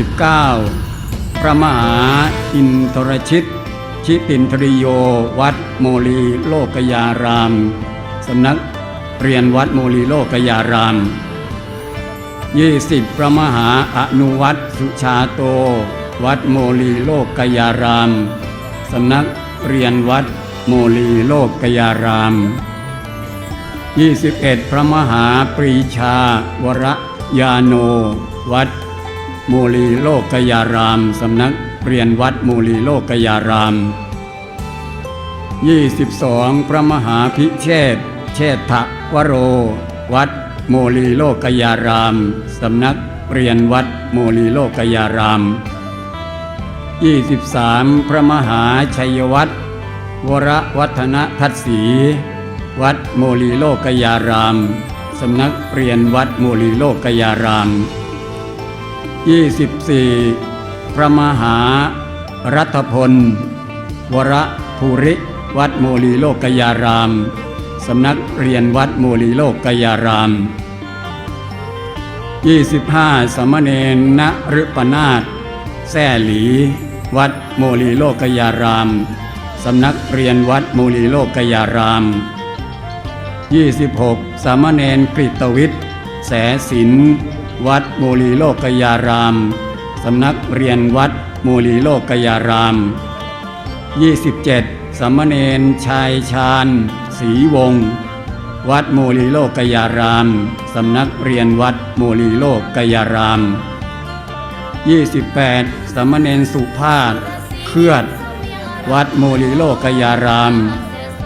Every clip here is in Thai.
19 พระมหาอินทรชิต ชิตินทริโยวัดโมลีโลกยารามสำนักเรียนวัดโมลีโลกยาราม 20 พระมหาอนุวัตสุชาโต วัดโมลีโลกยารามสำนักเรียนวัดโมลีโลกยาราม 21 พระมหาปรีชาวรยาโน วัด มลีโลกยาราม สำนักเรียนวัดโมลีโลกยาราม 22 พระมหาพิเชษฐ์เชษฐวโร วัดโมลีโลกยาราม สำนักเรียนวัดโมลีโลกยาราม 23 พระมหาชัยวัฒน์วรวัฒนทัศสีวัดโมลีโลกยาราม สำนักเรียนวัดโมลีโลกยาราม 24 พระมหารัฐพล วรภูริวัดโมลีโลกยาราม สำนักเรียนวัดโมลีโลกยาราม 25 สมณเณรณฤปนาถแซ่หลี วัดโมลีโลกยาราม สำนักเรียนวัดโมลีโลกยาราม 26 สามเณรกฤตวิทย์แสสิน วัดโมลีโลกยาราม สำนักเรียนวัดโมลีโลกยาราม 27สามเณรชายชาญศรีวงศ์วัดโมลีโลกยาราม สำนักเรียนวัดโมลีโลกยาราม 28สามเณรสุภาพเคลือด วัดโมลีโลกยาราม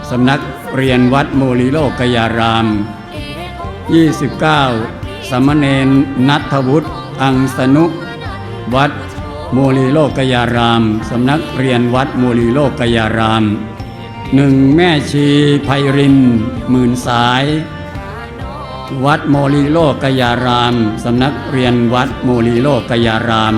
สำนักเรียนวัดโมลีโลกยาราม 29 สามเณรนัทวุฒิอังสนุ วัดโมลีโลกยาราม สำนักเรียนวัดโมลีโลกยารามหนึ่งแม่ชีไพรินหมื่นสาย วัดโมลีโลกยาราม สำนักเรียนวัดโมลีโลกยาราม